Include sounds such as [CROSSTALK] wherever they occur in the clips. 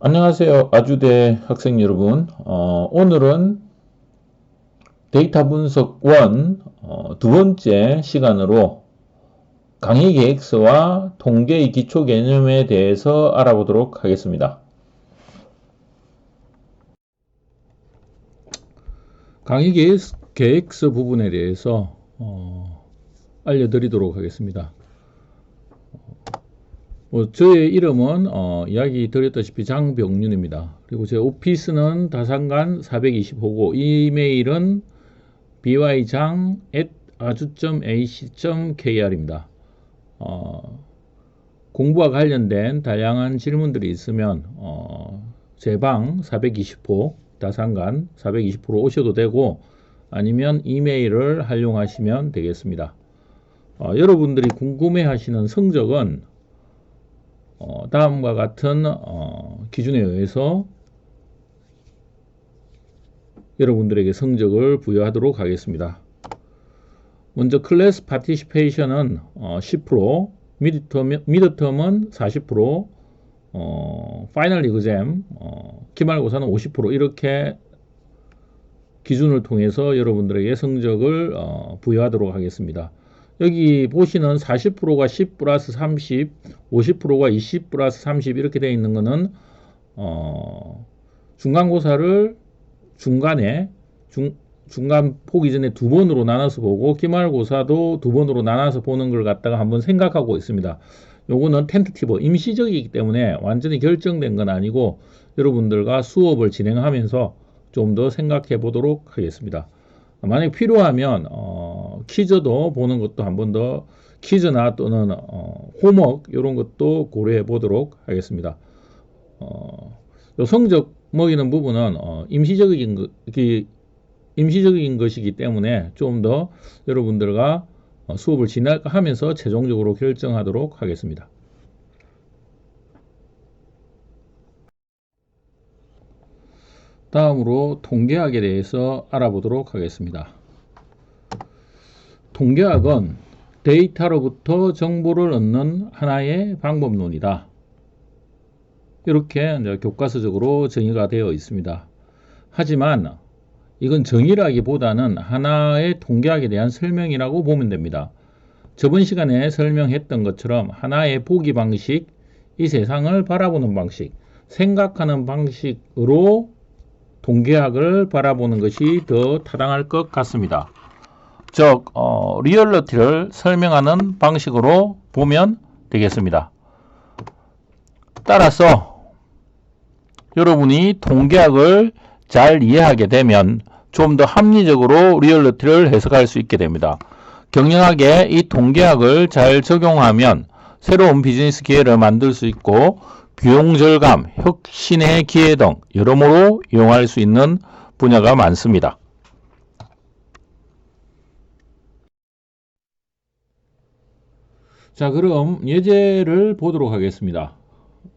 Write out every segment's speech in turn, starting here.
안녕하세요. 아주대 학생 여러분. 어, 오늘은 데이터 분석 1 어, 두 번째 시간으로 강의 계획서와 통계의 기초 개념에 대해서 알아보도록 하겠습니다. 강의 계획, 계획서 부분에 대해서 어, 알려드리도록 하겠습니다. 뭐 저의 이름은 어, 이야기 드렸다시피 장병윤입니다. 그리고 제 오피스는 다산간 425고 이메일은 by장 a주.ac.kr입니다. 어, 공부와 관련된 다양한 질문들이 있으면 어, 제방 420호 다산간 420호로 오셔도 되고 아니면 이메일을 활용하시면 되겠습니다. 어, 여러분들이 궁금해 하시는 성적은 어, 다음과 같은 어, 기준에 의해서 여러분들에게 성적을 부여하도록 하겠습니다. 먼저 클래스 파티시페이션은 어, 10%, 미드텀, 미드텀은 40%, 어, 파이널 리그잼, 어, 기말고사는 50% 이렇게 기준을 통해서 여러분들에게 성적을 어, 부여하도록 하겠습니다. 여기 보시는 40%가 10 플러스 30, 50%가 20 플러스 30 이렇게 되어 있는 거는 어, 중간고사를 중간에 중, 중간 포기 전에 두 번으로 나눠서 보고 기말고사도 두 번으로 나눠서 보는 걸 갖다가 한번 생각하고 있습니다. 요거는 텐트티브 임시적이기 때문에 완전히 결정된 건 아니고 여러분들과 수업을 진행하면서 좀 더 생각해 보도록 하겠습니다. 만약 필요하면 어, 퀴즈도 보는 것도 한 번 더 퀴즈나 또는 어, 호목 이런 것도 고려해 보도록 하겠습니다. 어, 성적 먹이는 부분은 어, 임시적인 거, 임시적인 것이기 때문에 좀 더 여러분들과 어, 수업을 진행하면서 최종적으로 결정하도록 하겠습니다. 다음으로 통계학에 대해서 알아보도록 하겠습니다. 통계학은 데이터로부터 정보를 얻는 하나의 방법론이다. 이렇게 교과서적으로 정의가 되어 있습니다. 하지만 이건 정의라기보다는 하나의 통계학에 대한 설명이라고 보면 됩니다. 저번 시간에 설명했던 것처럼 하나의 보기 방식, 이 세상을 바라보는 방식, 생각하는 방식으로 통계학을 바라보는 것이 더 타당할 것 같습니다. 즉, 어, 리얼러티를 설명하는 방식으로 보면 되겠습니다. 따라서 여러분이 통계학을 잘 이해하게 되면 좀 더 합리적으로 리얼러티를 해석할 수 있게 됩니다. 경영학에 이 통계학을 잘 적용하면 새로운 비즈니스 기회를 만들 수 있고 비용 절감, 혁신의 기회 등 여러모로 이용할 수 있는 분야가 많습니다. 자, 그럼 예제를 보도록 하겠습니다.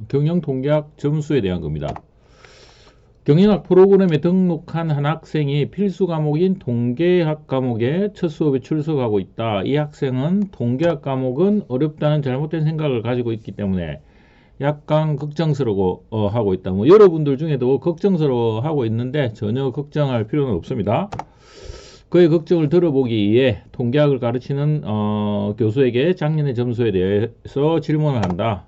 경영통계학 점수에 대한 겁니다. 경영학 프로그램에 등록한 한 학생이 필수 과목인 통계학 과목에 첫 수업에 출석하고 있다. 이 학생은 통계학 과목은 어렵다는 잘못된 생각을 가지고 있기 때문에 약간 걱정스러워 어, 하고 있다. 뭐 여러분들 중에도 걱정스러워 하고 있는데 전혀 걱정할 필요는 없습니다. 그의 걱정을 들어보기 위해 통계학을 가르치는 어, 교수에게 작년의 점수에 대해서 질문을 한다.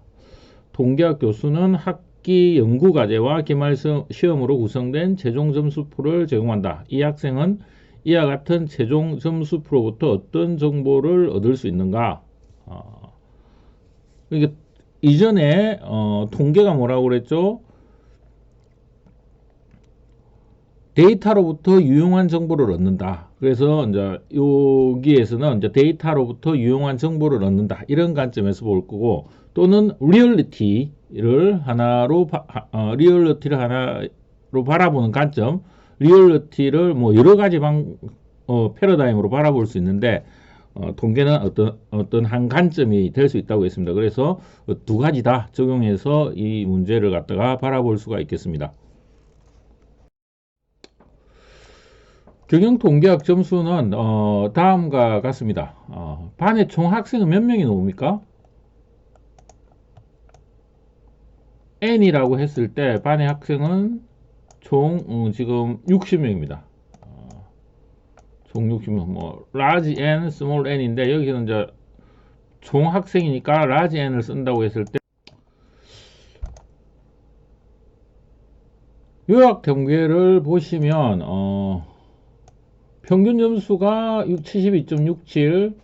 통계학 교수는 학기 연구 과제와 기말 시험으로 구성된 최종 점수표를 제공한다. 이 학생은 이와 같은 최종 점수표로부터 어떤 정보를 얻을 수 있는가? 어, 이게 이전에 어, 통계가 뭐라고 그랬죠? 데이터로부터 유용한 정보를 얻는다. 그래서 이제 여기에서는 이제 데이터로부터 유용한 정보를 얻는다. 이런 관점에서 볼 거고 또는 리얼리티를 하나로 어, 리얼리티를 하나로 바라보는 관점, 리얼리티를 뭐 여러 가지 방 어, 패러다임으로 바라볼 수 있는데 어, 통계는 어떤 어떤 한 관점이 될 수 있다고 했습니다. 그래서 두 가지 다 적용해서 이 문제를 갖다가 바라볼 수가 있겠습니다. 경영 통계학 점수는 어, 다음과 같습니다. 어, 반에 총 학생은 몇 명이 나옵니까? n이라고 했을 때 반의 학생은 총 어, 지금 60명입니다. 총 60명 뭐 large n, small n인데 여기서는 이제 총 학생이니까 large n을 쓴다고 했을 때 요약 통계를 보시면 어, 평균 점수가 72.67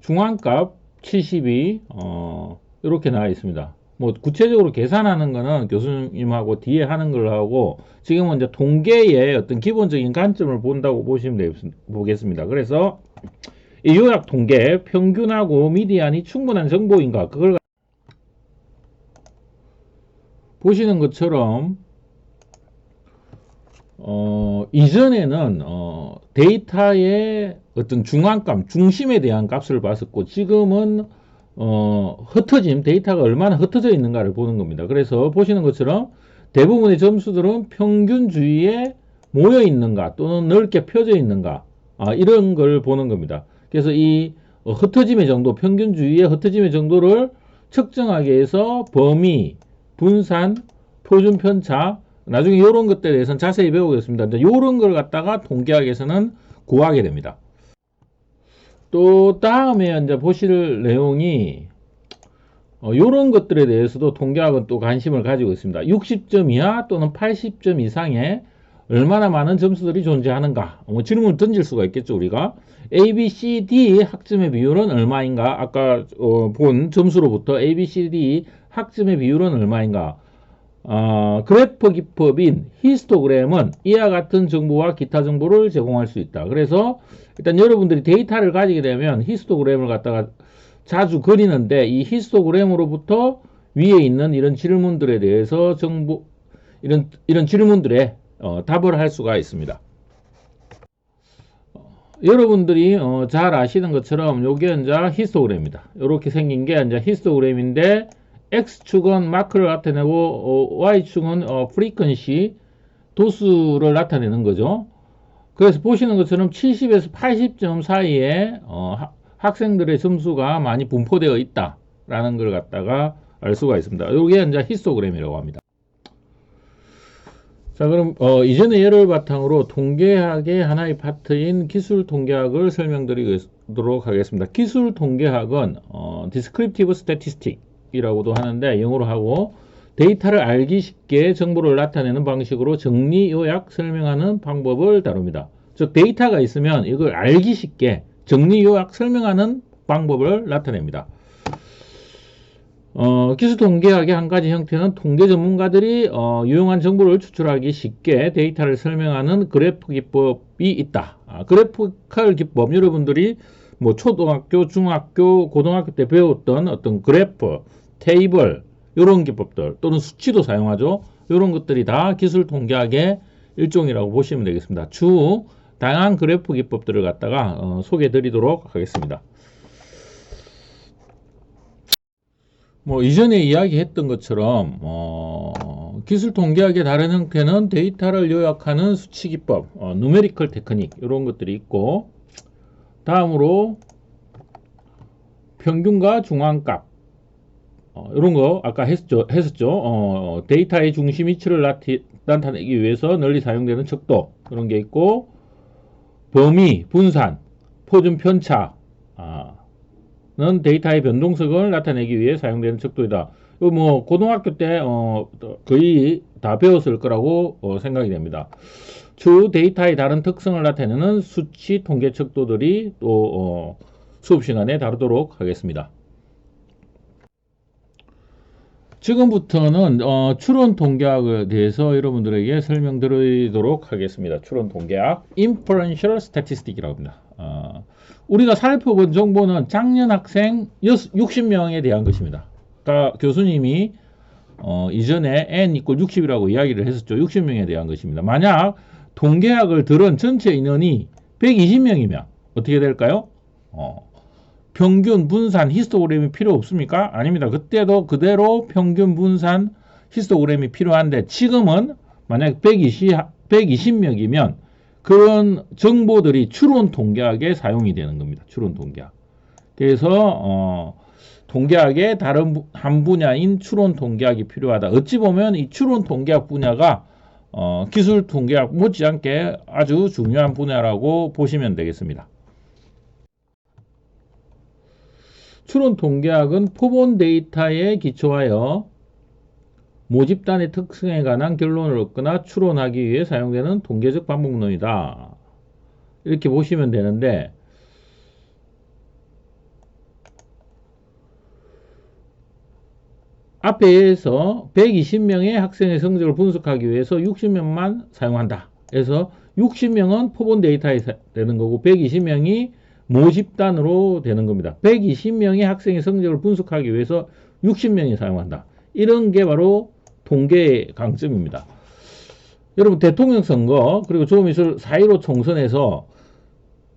중앙값 72 어, 이렇게 나와 있습니다. 뭐 구체적으로 계산하는 거는 교수님하고 뒤에 하는 걸 하고 지금은 이제 통계의 어떤 기본적인 관점을 본다고 보시면 되겠, 보겠습니다. 그래서 이 요약 통계 평균하고 미디안이 충분한 정보인가 그걸 가- 보시는 것처럼 어, 이전에는 어, 데이터의 어떤 중앙값, 중심에 대한 값을 봤었고 지금은 어, 흩어짐, 데이터가 얼마나 흩어져 있는가를 보는 겁니다. 그래서 보시는 것처럼 대부분의 점수들은 평균 주위에 모여 있는가 또는 넓게 펴져 있는가 아, 이런 걸 보는 겁니다. 그래서 이 어, 흩어짐의 정도, 평균 주위의 흩어짐의 정도를 측정하기 위해서 범위, 분산, 표준 편차, 나중에 이런 것들에 대해서는 자세히 배우겠습니다. 이런 걸 갖다가 통계학에서는 구하게 됩니다. 또 다음에 이제 보실 내용이 어, 이런 것들에 대해서도 통계학은 또 관심을 가지고 있습니다. 60점 이하 또는 80점 이상의 얼마나 많은 점수들이 존재하는가? 뭐 질문을 던질 수가 있겠죠, 우리가. A, B, C, D 학점의 비율은 얼마인가? 아까 어, 본 점수로부터 A, B, C, D 학점의 비율은 얼마인가? 어, 그래프 기법인 히스토그램은 이와 같은 정보와 기타 정보를 제공할 수 있다. 그래서 일단 여러분들이 데이터를 가지게 되면 히스토그램을 갖다가 자주 그리는데 이 히스토그램으로부터 위에 있는 이런 질문들에 대해서 정보 이런 이런 질문들에 어, 답을 할 수가 있습니다. 어, 여러분들이 어, 잘 아시는 것처럼 요게 이제 히스토그램입니다. 이렇게 생긴 게 이제 히스토그램인데 X축은 마크를 나타내고 어, Y축은 어, 프리퀀시 도수를 나타내는 거죠. 그래서 보시는 것처럼 70에서 80점 사이에 어, 하- 학생들의 점수가 많이 분포되어 있다라는 걸 갖다가 알 수가 있습니다. 이게 이제 히스토그램이라고 합니다. 자, 그럼 어, 이전의 예를 바탕으로 통계학의 하나의 파트인 기술 통계학을 설명드리도록 하겠습니다. 기술 통계학은 어, descriptive statistic 이라고도 하는데 영어로 하고 데이터를 알기 쉽게 정보를 나타내는 방식으로 정리 요약 설명하는 방법을 다룹니다. 즉 데이터가 있으면 이걸 알기 쉽게 정리 요약 설명하는 방법을 나타냅니다. 어, 기술 통계학의 한 가지 형태는 통계 전문가들이 어, 유용한 정보를 추출하기 쉽게 데이터를 설명하는 그래프 기법이 있다. 아, 그래프컬 기법 여러분들이 뭐 초등학교, 중학교, 고등학교 때 배웠던 어떤 그래프, 테이블 이런 기법들 또는 수치도 사용하죠. 이런 것들이 다 기술 통계학의 일종이라고 보시면 되겠습니다. 주 다양한 그래프 기법들을 갖다가 어, 소개해 드리도록 하겠습니다. 뭐 이전에 이야기했던 것처럼 어, 기술 통계학의 다른 형태는 데이터를 요약하는 수치 기법, 어, 누메리컬 테크닉 이런 것들이 있고 다음으로 평균과 중앙값 어, 이런 거 아까 했었죠. 했었죠. 어, 데이터의 중심 위치를 나티, 나타내기 위해서 널리 사용되는 척도 그런 게 있고 범위, 분산, 표준 편차 아, 는 데이터의 변동성을 나타내기 위해 사용되는 척도이다. 뭐 고등학교 때 어, 거의 다 배웠을 거라고 어, 생각이 됩니다. 주 데이터의 다른 특성을 나타내는 수치 통계 척도들이 또 어, 수업 시간에 다루도록 하겠습니다. 지금부터는 어, 추론 통계학에 대해서 여러분들에게 설명드리도록 하겠습니다. 추론 통계학, inferential statistic이라고 합니다. 어, 우리가 살펴본 정보는 작년 학생 60명에 대한 것입니다. 그러니까 교수님이 어, 이전에 n 이꼴 60이라고 이야기를 했었죠. 60명에 대한 것입니다. 만약 통계학을 들은 전체 인원이 120명이면 어떻게 될까요? 어, 평균 분산 히스토그램이 필요 없습니까? 아닙니다. 그때도 그대로 평균 분산 히스토그램이 필요한데 지금은 만약 120, 120명이면 그런 정보들이 추론 통계학에 사용이 되는 겁니다. 추론 통계학. 그래서 어, 통계학의 다른 부- 한 분야인 추론 통계학이 필요하다. 어찌 보면 이 추론 통계학 분야가 어, 기술 통계학 못지않게 아주 중요한 분야라고 보시면 되겠습니다. 추론 통계학은 표본 데이터에 기초하여 모집단의 특성에 관한 결론을 얻거나 추론하기 위해 사용되는 통계적 반복론이다. 이렇게 보시면 되는데 앞에서 120명의 학생의 성적을 분석하기 위해서 60명만 사용한다. 그래서 60명은 표본 데이터에 사- 되는 거고 120명이 모집단으로 되는 겁니다. 120명의 학생의 성적을 분석하기 위해서 60명이 사용한다. 이런 게 바로 통계의 강점입니다. 여러분 대통령 선거 그리고 조금 있을 4.15 총선에서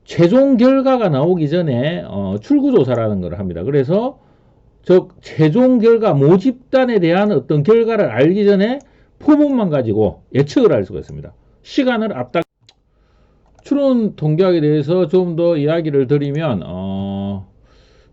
최종 결과가 나오기 전에 어, 출구조사라는 걸 합니다. 그래서 저 최종 결과 모집단에 대한 어떤 결과를 알기 전에 표본만 가지고 예측을 할 수가 있습니다. 시간을 앞당 추론 통계학에 대해서 좀 더 이야기를 드리면 어,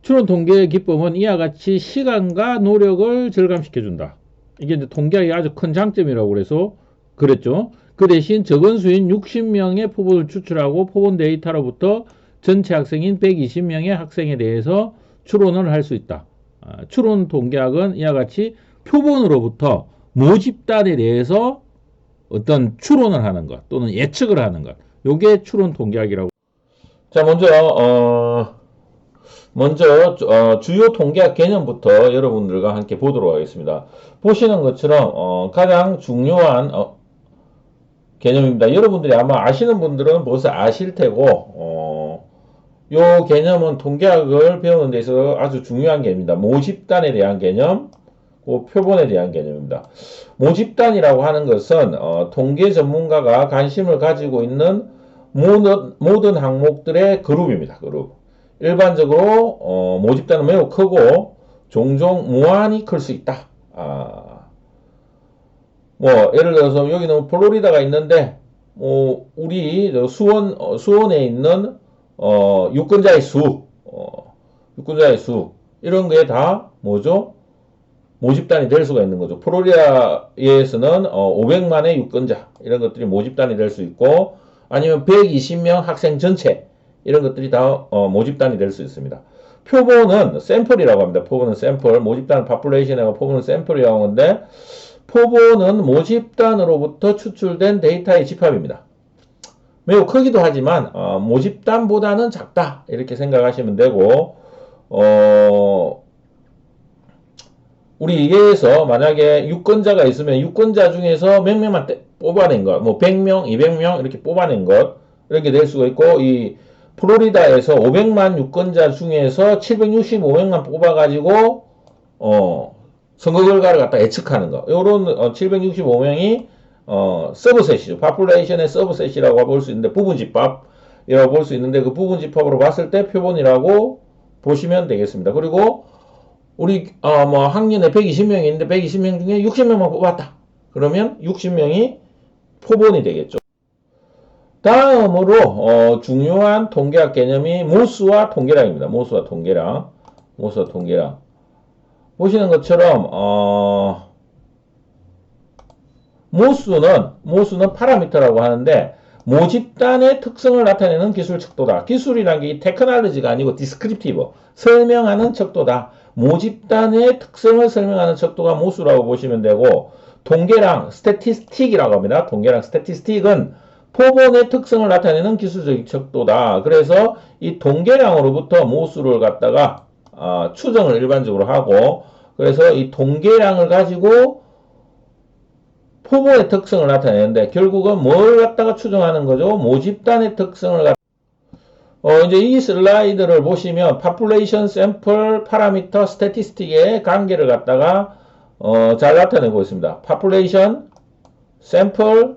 추론 통계의 기법은 이와 같이 시간과 노력을 절감시켜 준다. 이게 이제 통계학의 아주 큰 장점이라고 그래서 그랬죠. 그 대신 적은 수인 60명의 표본을 추출하고 표본 데이터로부터 전체 학생인 120명의 학생에 대해서 추론을 할 수 있다. 아, 추론 통계학은 이와 같이 표본으로부터 모집단에 대해서 어떤 추론을 하는 것 또는 예측을 하는 것. 요게 추론 통계학이라고. 자, 먼저 어 먼저 어, 주요 통계학 개념부터 여러분들과 함께 보도록 하겠습니다. 보시는 것처럼 어, 가장 중요한 어, 개념입니다. 여러분들이 아마 아시는 분들은 벌써 아실 테고 어, 요 개념은 통계학을 배우는 데 있어서 아주 중요한 개념입니다. 모집단에 대한 개념, 그 표본에 대한 개념입니다. 모집단이라고 하는 것은 어, 통계 전문가가 관심을 가지고 있는 모든, 모든 항목들의 그룹입니다. 그룹. 일반적으로 어, 모집단은 매우 크고 종종 무한히 클 수 있다. 아, 뭐 예를 들어서 여기는 플로리다가 있는데 뭐 우리 저 수원 어, 수원에 있는 어, 유권자의 수, 어, 유권자의 수 이런 게 다 뭐죠? 모집단이 될 수가 있는 거죠. 플로리다에서는 어, 500만의 유권자 이런 것들이 모집단이 될 수 있고 아니면 120명 학생 전체 이런 것들이 다 어, 모집단이 될 수 있습니다. 표본은 샘플이라고 합니다. 표본은 샘플, 모집단은 파퓰레이션이고 표본은 샘플이라고 하는데 표본은 모집단으로부터 추출된 데이터의 집합입니다. 매우 크기도 하지만 어, 모집단보다는 작다 이렇게 생각하시면 되고 어, 우리 이게에서 만약에 유권자가 있으면 유권자 중에서 몇 명만 떼- 뽑아낸 것, 뭐 100명, 200명 이렇게 뽑아낸 것 이렇게 될 수가 있고 이 플로리다에서 500만 유권자 중에서 765명만 뽑아가지고 어 선거 결과를 갖다 예측하는 거. 요런 어, 765명이 어 서브셋이죠. 파퓰레이션의 서브셋이라고 볼 수 있는데 부분 집합이라고 볼 수 있는데 그 부분 집합으로 봤을 때 표본이라고 보시면 되겠습니다. 그리고 우리 어, 뭐 학년에 120명이 있는데 120명 중에 60명만 뽑았다. 그러면 60명이 표본이 되겠죠. 다음으로 어, 중요한 통계학 개념이 모수와 통계량입니다. 모수와 통계량, 모수와 통계량. 보시는 것처럼 어, 모수는 모수는 파라미터라고 하는데 모집단의 특성을 나타내는 기술 척도다. 기술이란 게 테크놀로지가 아니고 디스크립티브 설명하는 척도다. 모집단의 특성을 설명하는 척도가 모수라고 보시면 되고 통계량 스태티스틱이라고 합니다. 통계량 스태티스틱은 표본의 특성을 나타내는 기술적 척도다. 그래서 이 통계량으로부터 모수를 갖다가 아, 추정을 일반적으로 하고 그래서 이 통계량을 가지고 표본의 특성을 나타내는데 결국은 뭘 갖다가 추정하는 거죠? 모집단의 특성을 갖 어, 이제 이 슬라이드를 보시면 population sample parameter statistic의 관계를 갖다가 어, 잘 나타내고 있습니다. population sample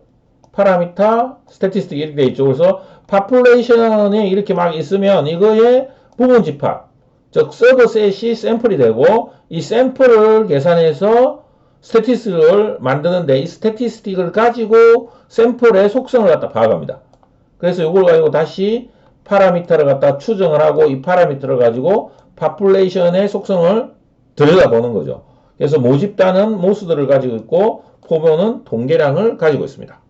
parameter statistic 이렇게 돼 있죠. 그래서 population에 이렇게 막 있으면 이거의 부분 집합 즉 서브셋이 샘플이 되고 이 샘플을 계산해서 스태티스틱을 만드는데 이 스태티스틱을 가지고 샘플의 속성을 갖다 파악합니다. 그래서 이걸 가지고 다시 파라미터를 갖다 추정을 하고 이 파라미터를 가지고 파퓰레이션의 속성을 들여다보는 거죠. 그래서 모집단은 모수들을 가지고 있고 포모는 동계량을 가지고 있습니다.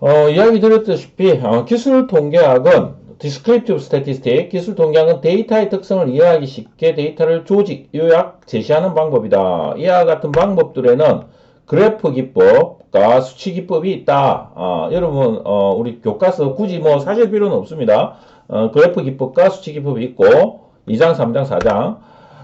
어, 이야기 드렸다시피 어, 기술 통계학은 Descriptive Statistics, 기술 통계학은 데이터의 특성을 이해하기 쉽게 데이터를 조직, 요약, 제시하는 방법이다. 이와 같은 방법들에는 그래프 기법과 수치 기법이 있다. 아, 여러분, 어, 우리 교과서 굳이 뭐 사실 필요는 없습니다. 어, 그래프 기법과 수치 기법이 있고 2장, 3장, 4장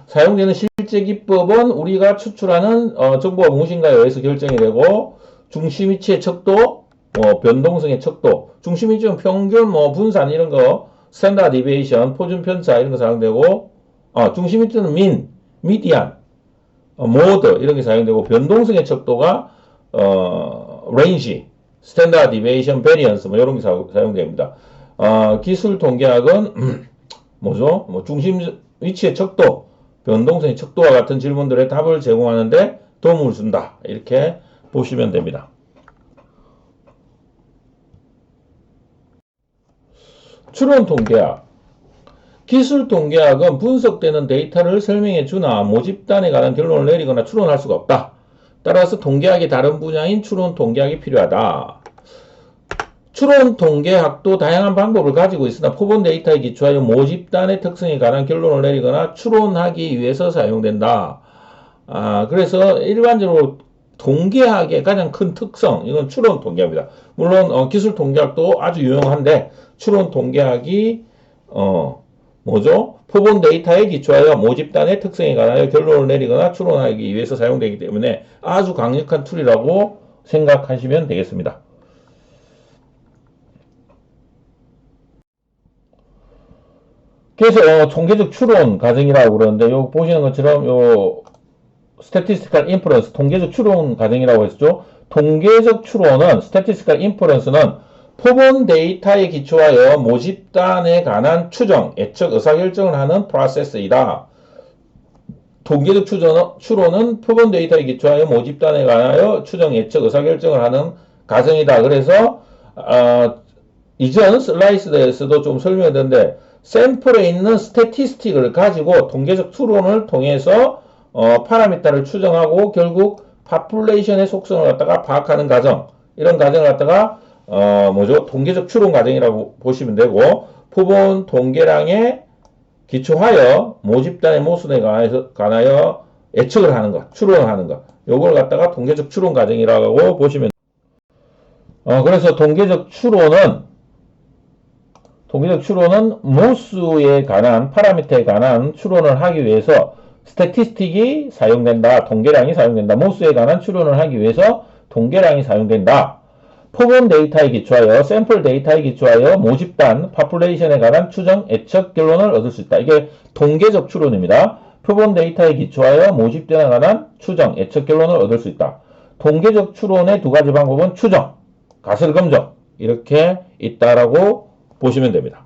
사용되는 실제 기법은 우리가 추출하는 어, 정보가 무엇인가에 의해서 결정이 되고 중심 위치의 척도, 뭐 변동성의 척도, 중심 위치는 평균, 뭐 분산 이런 거, 스탠다드 디베이션, 표준 편차 이런 거 사용되고, 아, 중심 위치는 민, 미디안, 어, 모드 이런 게 사용되고 변동성의 척도가 어, 레인지, 스탠다드 디베이션, 베리언스 뭐 이런 게 사, 사용됩니다. 어, 기술 통계학은 [CLEARS THROAT] 뭐죠? 뭐 중심 위치의 척도, 변동성의 척도와 같은 질문들의 답을 제공하는데 도움을 준다. 이렇게 보시면 됩니다. 추론 통계학. 기술 통계학은 분석되는 데이터를 설명해 주나 모집단에 관한 결론을 내리거나 추론할 수가 없다. 따라서 통계학의 다른 분야인 추론 통계학이 필요하다. 추론 통계학도 다양한 방법을 가지고 있으나 표본 데이터에 기초하여 모집단의 특성에 관한 결론을 내리거나 추론하기 위해서 사용된다. 아, 그래서 일반적으로 통계학의 가장 큰 특성, 이건 추론 통계학입니다. 물론 어, 기술 통계학도 아주 유용한데 추론 통계학이 어, 뭐죠? 표본 데이터에 기초하여 모집단의 특성에 관하여 결론을 내리거나 추론하기 위해서 사용되기 때문에 아주 강력한 툴이라고 생각하시면 되겠습니다. 그래서 어, 통계적 추론 과정이라고 그러는데 요 보시는 것처럼 요 statistical inference 통계적 추론 과정이라고 했죠. 통계적 추론은 statistical inference는 표본 데이터에 기초하여 모집단에 관한 추정, 예측, 의사결정을 하는 프로세스이다. 통계적 추정은, 추론은 표본 데이터에 기초하여 모집단에 관하여 추정, 예측, 의사결정을 하는 과정이다. 그래서 어, 이전 슬라이드에서도 좀 설명했는데 샘플에 있는 스태티스틱을 가지고 통계적 추론을 통해서 어, 파라미터를 추정하고 결국 파퓰레이션의 속성을 갖다가 파악하는 과정 이런 과정을 갖다가 어, 뭐죠? 통계적 추론 과정이라고 보시면 되고 표본 통계량에 기초하여 모집단의 모순에 관하여, 관하여 예측을 하는 것, 추론을 하는 것 요걸 갖다가 통계적 추론 과정이라고 보시면 어, 그래서 통계적 추론은 통계적 추론은 모수에 관한 파라미터에 관한 추론을 하기 위해서 스태티스틱이 사용된다. 통계량이 사용된다. 모수에 관한 추론을 하기 위해서 통계량이 사용된다. 표본 데이터에 기초하여 샘플 데이터에 기초하여 모집단 파퓰레이션에 관한 추정 예측 결론을 얻을 수 있다. 이게 통계적 추론입니다. 표본 데이터에 기초하여 모집단에 관한 추정 예측 결론을 얻을 수 있다. 통계적 추론의 두 가지 방법은 추정, 가설 검정 이렇게 있다라고 보시면 됩니다.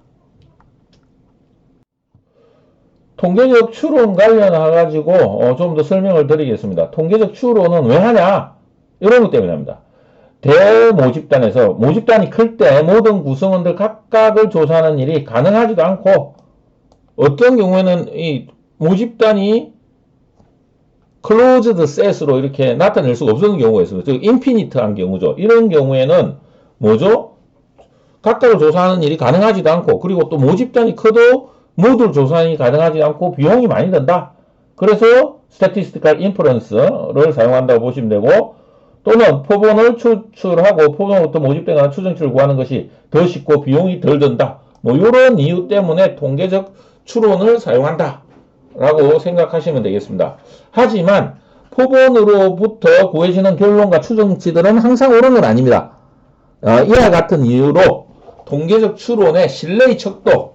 통계적 추론 관련해 가지고 어, 좀 더 설명을 드리겠습니다. 통계적 추론은 왜 하냐? 이런 것 때문에 합니다. 대모집단에서 모집단이 클 때 모든 구성원들 각각을 조사하는 일이 가능하지도 않고 어떤 경우에는 이 모집단이 클로즈드 셋으로 이렇게 나타낼 수가 없는 경우가 있습니다. 즉 인피니트한 경우죠. 이런 경우에는 뭐죠? 각각을 조사하는 일이 가능하지도 않고 그리고 또 모집단이 커도 모두를 조사하기 가능하지 않고 비용이 많이 든다. 그래서 statistical inference를 사용한다고 보시면 되고 또는 표본을 추출하고 표본으로부터 모집된 간 추정치를 구하는 것이 더 쉽고 비용이 덜 든다. 뭐 이런 이유 때문에 통계적 추론을 사용한다. 라고 생각하시면 되겠습니다. 하지만 표본으로부터 구해지는 결론과 추정치들은 항상 옳은 건 아닙니다. 어, 이와 같은 이유로 통계적 추론의 신뢰의 척도,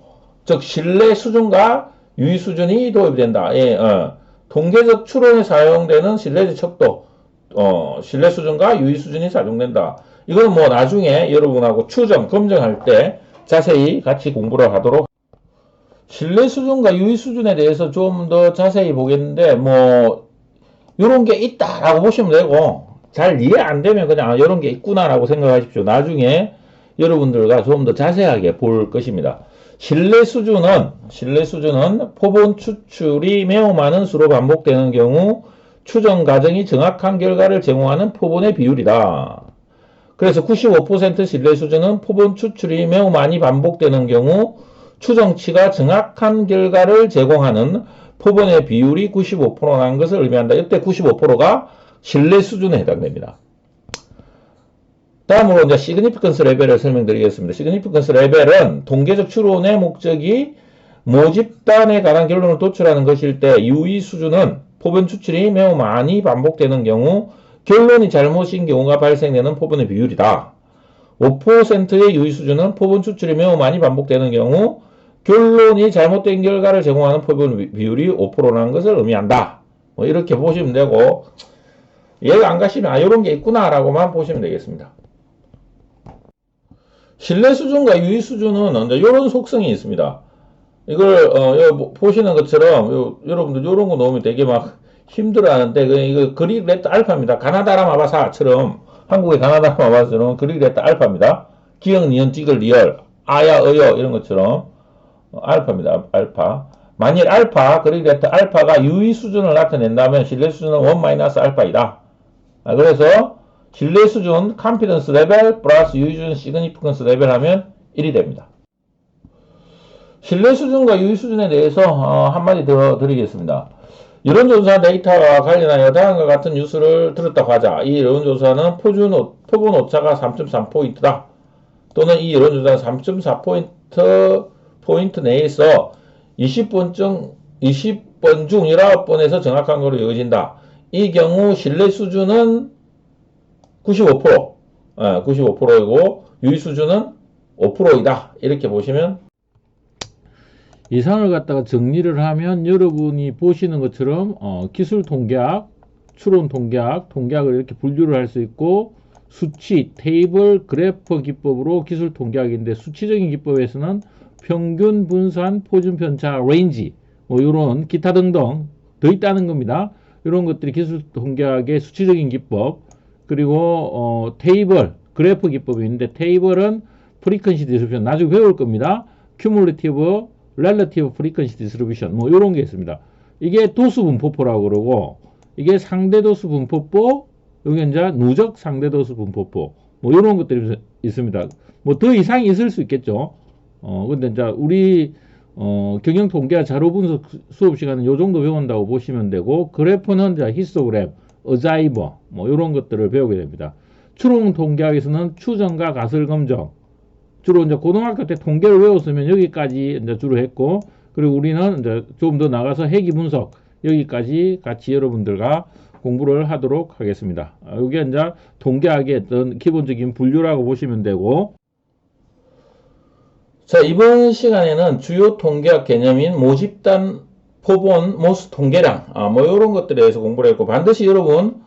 즉 신뢰 수준과 유의 수준이 도입이 된다. 예, 어. 통계적 추론에 사용되는 신뢰의 척도, 어, 신뢰 수준과 유의 수준이 작용된다. 이거는 뭐 나중에 여러분하고 추정, 검증할 때 자세히 같이 공부를 하도록 신뢰 수준과 유의 수준에 대해서 좀 더 자세히 보겠는데 뭐 이런 게 있다라고 보시면 되고 잘 이해 안 되면 그냥 아, 이런 게 있구나라고 생각하십시오. 나중에 여러분들과 좀 더 자세하게 볼 것입니다. 신뢰 수준은 신뢰 수준은 포본 추출이 매우 많은 수로 반복되는 경우 추정 과정이 정확한 결과를 제공하는 포본의 비율이다. 그래서 95% 신뢰 수준은 포본 추출이 매우 많이 반복되는 경우 추정치가 정확한 결과를 제공하는 포본의 비율이 95%라는 것을 의미한다. 이때 95%가 신뢰 수준에 해당됩니다. 다음으로 이제 시그니피컨스 레벨을 설명드리겠습니다. 시그니피컨스 레벨은 통계적 추론의 목적이 모집단에 관한 결론을 도출하는 것일 때 유의 수준은 포본 추출이 매우 많이 반복되는 경우 결론이 잘못인 경우가 발생되는 포본의 비율이다. 5%의 유의 수준은 포본 추출이 매우 많이 반복되는 경우 결론이 잘못된 결과를 제공하는 포본 비율이 5%라는 것을 의미한다. 뭐 이렇게 보시면 되고 이해가 안 가시면 아 이런 게 있구나라고만 보시면 되겠습니다. 신뢰 수준과 유의 수준은 이제 이런 속성이 있습니다. 이걸 어, 뭐 보시는 것처럼 요, 여러분들 이런 거 넣으면 되게 막 힘들어하는데 그 이거 그릭 레트 알파입니다. 가나다라 마바사처럼 한국의 가나다라 마바사처럼 그릭 레트 알파입니다. 기억 니은 찌글 리얼 아야 어여 이런 것처럼 어, 알파입니다. 알파. 만일 알파 그릭 레트 알파가 유의 수준을 나타낸다면 신뢰 수준은 1 마이너스 알파이다. 아, 그래서 신뢰 수준 confidence 레벨 플러스 유의 수준 significance 레벨 하면 1이 됩니다. 신뢰 수준과 유의 수준에 대해서 어, 한마디 더 드리겠습니다. 여론조사 데이터와 관련하여 다음과 같은 뉴스를 들었다고 하자. 이 여론조사는 표준, 오- 표본 오차가 3.3포인트다. 또는 이 여론조사는 3.4포인트 포인트 내에서 20번중 20번 중 19번에서 정확한 것으로 여겨진다. 이 경우 신뢰 수준은 95%, 예, 95%이고 유의 수준은 5%이다. 이렇게 보시면 이상을 갖다가 정리를 하면 여러분이 보시는 것처럼 어, 기술 통계학, 추론 통계학, 통계학을 이렇게 분류를 할 수 있고 수치, 테이블, 그래프 기법으로 기술 통계학인데 수치적인 기법에서는 평균, 분산, 포준 편차, 레인지 뭐 이런 기타 등등 더 있다는 겁니다. 이런 것들이 기술 통계학의 수치적인 기법 그리고 어, 테이블, 그래프 기법이 있는데 테이블은 프리퀀시 디스트리뷰션 나중에 배울 겁니다. 큐뮬리티브, 렐러티브 프리퀀시 디스트리뷰션 뭐 이런 게 있습니다. 이게 도수 분포포라고 그러고 이게 상대 도수 분포포 여기 이제 누적 상대 도수 분포포 뭐 이런 것들이 있습니다. 뭐 더 이상이 있을 수 있겠죠. 어 근데 이제 우리 어 경영 통계와 자료 분석 수- 수업 시간은 요 정도 배운다고 보시면 되고 그래프는 이제 히스토그램, 어자이버 뭐 이런 것들을 배우게 됩니다. 추론 통계학에서는 추정과 가설 검정 주로 이제 고등학교 때 통계를 외웠으면 여기까지 이제 주로 했고 그리고 우리는 이제 좀더 나가서 회기 분석 여기까지 같이 여러분들과 공부를 하도록 하겠습니다. 아, 이게 이제 통계학의 어떤 기본적인 분류라고 보시면 되고 자 이번 시간에는 주요 통계학 개념인 모집단 포본 모수 통계량 아, 뭐 이런 것들에 대해서 공부를 했고 반드시 여러분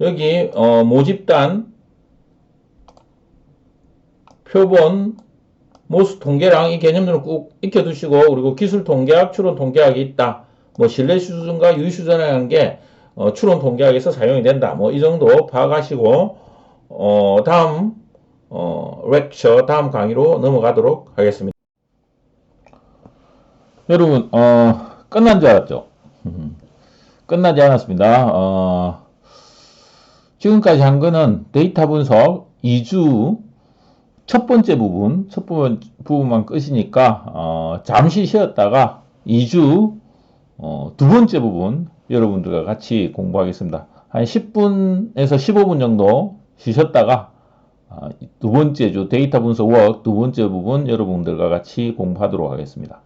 여기 어, 모집단 표본 모수 통계량 이 개념들을 꼭 익혀두시고 그리고 기술 통계학, 추론 통계학이 있다. 뭐 신뢰 수준과 유의 수준이라는 게 어, 추론 통계학에서 사용이 된다. 뭐 이 정도 파악하시고 어, 다음 어, 렉처 다음 강의로 넘어가도록 하겠습니다. 여러분 어, 끝난 줄 알았죠? 끝나지 않았습니다. 어, 지금까지 한 거는 데이터 분석 2주 첫 번째 부분, 첫 부분, 부분만 끝이니까, 어, 잠시 쉬었다가 2주, 어, 두 번째 부분, 여러분들과 같이 공부하겠습니다. 한 10분에서 15분 정도 쉬셨다가, 아, 두 번째 주 데이터 분석 워두 번째 부분 여러분들과 같이 공부하도록 하겠습니다.